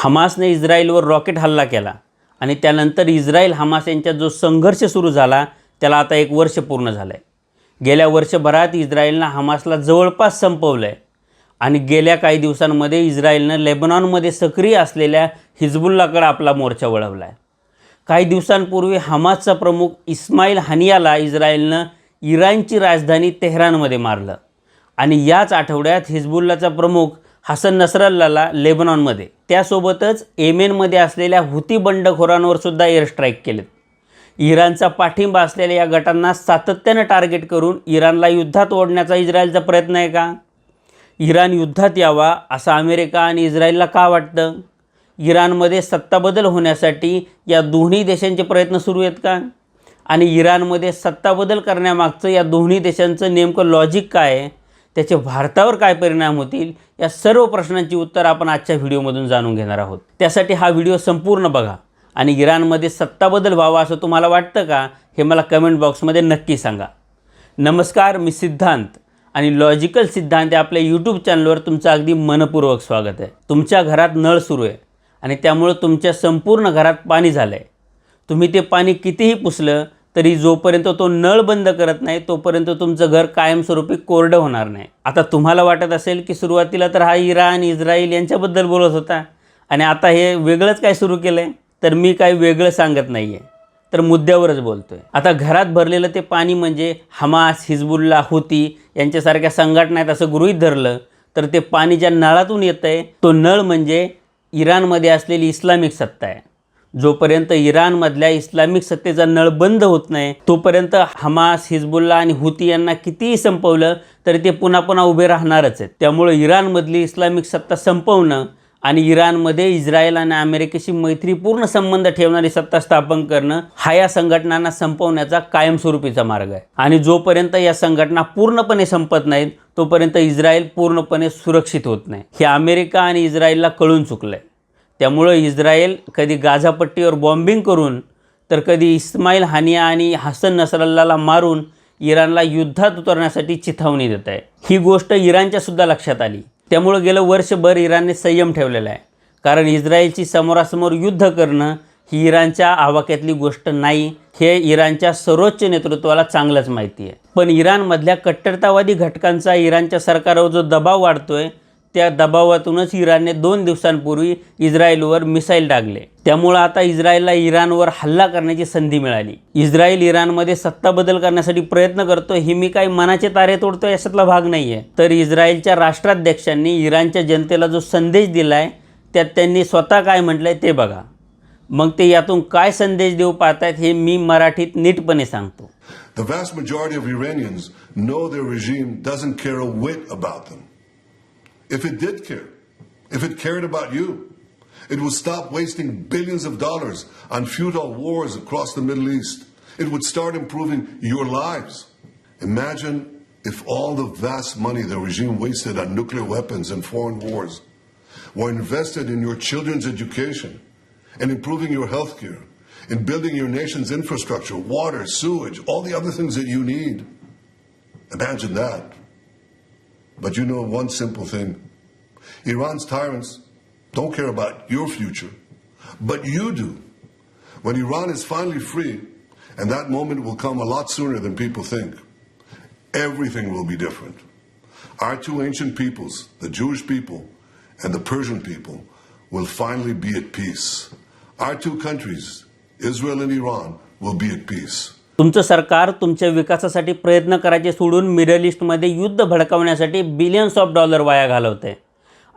हमासने इस्रायलवर rocket हल्ला केला आणि त्यानंतर इस्रायल हमास यांच्यात जो संघर्ष सुरू झाला त्याला आता एक वर्ष पूर्ण झालं आहे गेल्या वर्षभरात इस्रायलनं हमासला जवळपास संपवलं आहे आणि गेल्या काही दिवसांमध्ये इस्रायलनं लेबनॉनमध्ये सक्रिय असलेल्या हिजबुल्लाकडे आपला मोर्चा वळवला आहे काही दिवसांपूर्वी हमासचा प्रमुख इस्माईल हनियाला इस्रायलनं इराणची राजधानी तेहरानमध्ये मारलं आणि याच आठवड्यात हिजबुल्लाचा प्रमुख हसन नसरल्लाला लेबनॉनमध्ये. त्यासोबतच येमेनमध्ये असलेल्या हुती बंडखोरांवर सुद्धा एअर स्ट्राईक केलेत. इराणचा पाठिंबा असलेल्या या गटांना सातत्यानं टार्गेट करून इराणला युद्धात ओढण्याचा इस्रायलचा प्रयत्न आहे का? इराण युद्धात यावा असं अमेरिका आणि इस्रायलला का वाटतं? इराणमध्ये सत्ताबदल होण्यासाठी या दोन्ही देशांचे प्रयत्न सुरू आहेत का? आणि इराणमध्ये सत्ताबदल करण्यामागचं या दोन्ही देशांचं नेमकं लॉजिक काय आहे? त्याचे भारतावर काय परिणाम होतील या सर्व प्रश्नांची उत्तर आपण आजच्या व्हिडिओमधून जाणून घेणार आहोत. त्यासाठी हा व्हिडिओ संपूर्ण बघा आणि इराणमध्ये सत्ताबदल व्हावा असं तुम्हाला वाटतं का हे मला कमेंट बॉक्समध्ये नक्की सांगा. नमस्कार मी सिद्धांत आणि लॉजिकल सिद्धांत या आपल्या यूट्यूब चॅनलवर तुमचं अगदी मनपूर्वक स्वागत आहे. तुमच्या घरात नळ सुरू आहे आणि त्यामुळं तुमच्या संपूर्ण घरात पाणी झालं आहे तुम्ही ते पाणी कितीही पुसलं तरी जोपर्यंत तो नळ बंद करत नाही तोपर्यंत तुमचं घर कायमस्वरूपी कोरडं होणार नाही. आता तुम्हाला वाटत असेल की सुरुवातीला तर हा इराण इस्रायल यांच्याबद्दल बोलत होता. आणि आता हे वेगळंच काय सुरू केलं आहे तर मी काही वेगळं सांगत नाही आहे तर मुद्द्यावरच बोलतो आहे आता घरात भरलेलं ते पाणी म्हणजे हमास हिजबुल्ला हुती यांच्यासारख्या संघटना आहेत असं गृहीत धरलं तर ते पाणी ज्या नळातून येतं आहे तो नळ म्हणजे इराणमध्ये असलेली इस्लामिक सत्ता आहे. जोपर्यंत इराणमधल्या इस्लामिक सत्तेचा नळ बंद होत नाही तोपर्यंत हमास हिजबुल्ला आणि हुती यांना कितीही संपवलं तरी ते पुन्हा पुन्हा उभे राहणारच आहेत. त्यामुळे इराणमधली इस्लामिक सत्ता संपवणं आणि इराणमध्ये इस्रायल आणि अमेरिकेशी मैत्रीपूर्ण संबंध ठेवणारी सत्ता स्थापन करणं हा या संघटनांना संपवण्याचा कायमस्वरूपीचा मार्ग आहे. आणि जोपर्यंत या संघटना पूर्णपणे संपत नाहीत तोपर्यंत इस्रायल पूर्णपणे सुरक्षित होत नाही. हे अमेरिका आणि इस्रायलला कळून चुकलं आहे त्यामुळं इस्रायल कधी गाझापट्टीवर बॉम्बिंग करून तर कधी इस्माईल हानिया आणि हसन नसरल्लाला मारून इराणला युद्धात उतरण्यासाठी चिथावणी देत आहे. ही गोष्ट इराणच्या सुद्धा लक्षात आली. त्यामुळं गेलं वर्षभर इराणने संयम ठेवलेला आहे. कारण इस्रायलची समोरासमोर युद्ध करणं ही इराणच्या आवाक्यातली गोष्ट नाही हे इराणच्या सर्वोच्च नेतृत्वाला चांगलंच माहिती आहे. पण इराणमधल्या कट्टरतावादी घटकांचा इराणच्या सरकारवर जो दबाव वाढतोय त्या दबावातूनच इराणने दोन दिवसांपूर्वी इस्रायलवर मिसाईल डागले. त्यामुळं आता इस्रायलला इराणवर हल्ला करण्याची संधी मिळाली. इस्रायल इराणमध्ये सत्ता बदल करण्यासाठी प्रयत्न करतो ही मी काही मनाचे तारे तोडतो याच्यातला भाग नाही आहे तर इस्रायलच्या राष्ट्राध्यक्षांनी इराणच्या जनतेला जो संदेश दिला आहे त्यात त्यांनी स्वतः काय म्हटलं आहे ते बघा. मग ते यातून काय संदेश देऊ पाहतायत हे मी मराठीत नीटपणे सांगतो. The vast majority of Iranians know their regime doesn't care a whit about them. If it did care, if it cared about you, it would stop wasting billions of dollars on futile wars across the Middle East. It would start improving your lives. Imagine if all the vast money the regime wasted on nuclear weapons and foreign wars were invested in your children's education and improving your health care, in building your nation's infrastructure, water, sewage, all the other things that you need. Imagine that. But you know one simple thing Iran's tyrants don't care about your future, but you do. When Iran is finally free, and that moment will come a lot sooner than people think, everything will be different. Our two ancient peoples, the Jewish people and the Persian people, will finally be at peace. Our two countries, Israel and Iran, will be at peace. तुमचं सरकार तुमच्या विकासासाठी प्रयत्न करायचे सोडून middle ईस्टमध्ये युद्ध भडकावण्यासाठी billions of dollar वाया घालवत. आहे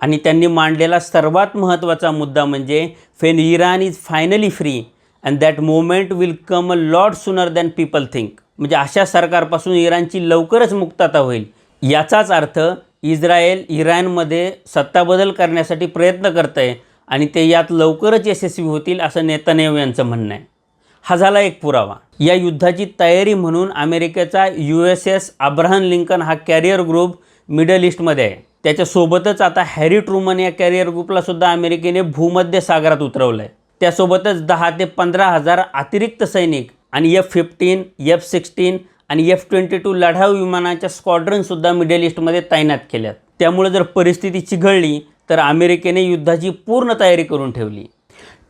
आणि त्यांनी मांडलेला सर्वात महत्त्वाचा मुद्दा म्हणजे फेन Iran is finally free and that moment will come a lot sooner than people think म्हणजे अशा सरकारपासून इराणची लवकरच मुक्तता होईल. याचाच अर्थ इस्रायल इराणमध्ये सत्ताबदल करण्यासाठी प्रयत्न करत आहे आणि ते यात लवकरच यशस्वी होतील असं नेतन्याहू यांचं म्हणणं आहे. हा झाला एक पुरावा. या युद्धाची तयारी म्हणून अमेरिकेचा U S S Abraham Lincoln हा कॅरियर ग्रुप मिडल ईस्टमध्ये आहे. त्याच्यासोबतच आता हॅरी ट्रुमन या कॅरियर ग्रुपला सुद्धा अमेरिकेने भूमध्य सागरात उतरवलं आहे त्यासोबतच दहा ते पंधरा हजार अतिरिक्त सैनिक आणि एफ फिफ्टीन एफ सिक्स्टीन आणि एफ ट्वेंटी टू लढाऊ विमानाच्या स्क्वॉड्रनसुद्धा मिडल ईस्टमध्ये तैनात केल्यात. त्यामुळे जर परिस्थिती चिघळली तर अमेरिकेने युद्धाची पूर्ण तयारी करून ठेवली.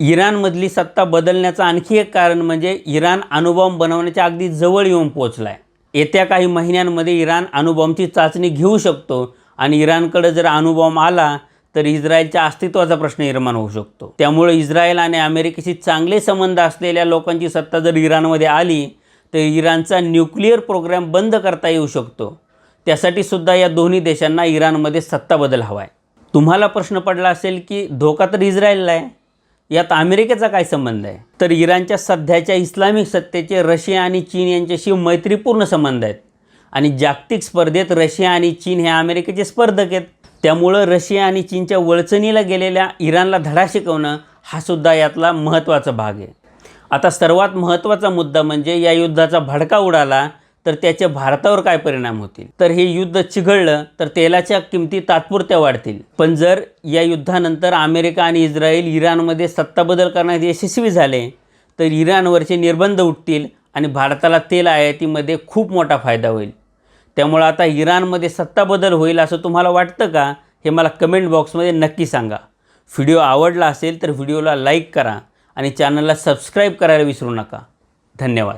इराणमधली सत्ता बदलण्याचं आणखी एक कारण म्हणजे इराण अणुबॉम्ब बनवण्याच्या अगदी जवळ येऊन पोचला आहे येत्या काही महिन्यांमध्ये इराण अणुबॉम्बची चाचणी घेऊ शकतो आणि इराणकडे जर अणुबॉम्ब आला तर इस्रायलच्या अस्तित्वाचा प्रश्न निर्माण होऊ शकतो. त्यामुळे इस्रायल आणि अमेरिकेशी चांगले संबंध असलेल्या लोकांची सत्ता जर इराणमध्ये आली तर इराणचा न्यूक्लिअर प्रोग्राम बंद करता येऊ शकतो. त्यासाठी सुद्धा या दोन्ही देशांना इराणमध्ये सत्ता बदल हवा आहे तुम्हाला प्रश्न पडला असेल की धोका तर इस्रायलला आहे. यात अमेरिकेचा काय संबंध आहे? तर इराणच्या सध्याच्या इस्लामिक सत्तेचे रशिया आणि चीन यांच्याशी मैत्रीपूर्ण संबंध आहेत. आणि जागतिक स्पर्धेत रशिया आणि चीन हे अमेरिकेचे स्पर्धक आहेत. त्यामुळं रशिया आणि चीनच्या वळचणीला गेलेल्या इराणला धडा शिकवणं हा सुद्धा यातला महत्त्वाचा भाग आहे. आता सर्वात महत्त्वाचा मुद्दा म्हणजे या युद्धाचा भडका उडाला तर त्याचे भारतावर काय परिणाम होतील? तर हे युद्ध चिघळलं तर तेलाच्या किमती तात्पुरत्या वाढतील. पण जर या युद्धानंतर अमेरिका आणि इस्रायल इराणमध्ये सत्ताबदल करण्यात यशस्वी झाले तर इराणवरचे निर्बंध उठतील आणि भारताला तेल आयातीमध्ये खूप मोठा फायदा होईल. त्यामुळं आता इराणमध्ये सत्ताबदल होईल असं तुम्हाला वाटतं का? हे मला कमेंट बॉक्समध्ये नक्की सांगा. व्हिडिओ आवडला असेल तर व्हिडिओला लाईक करा आणि चॅनलला सबस्क्राईब करायला विसरू नका. धन्यवाद.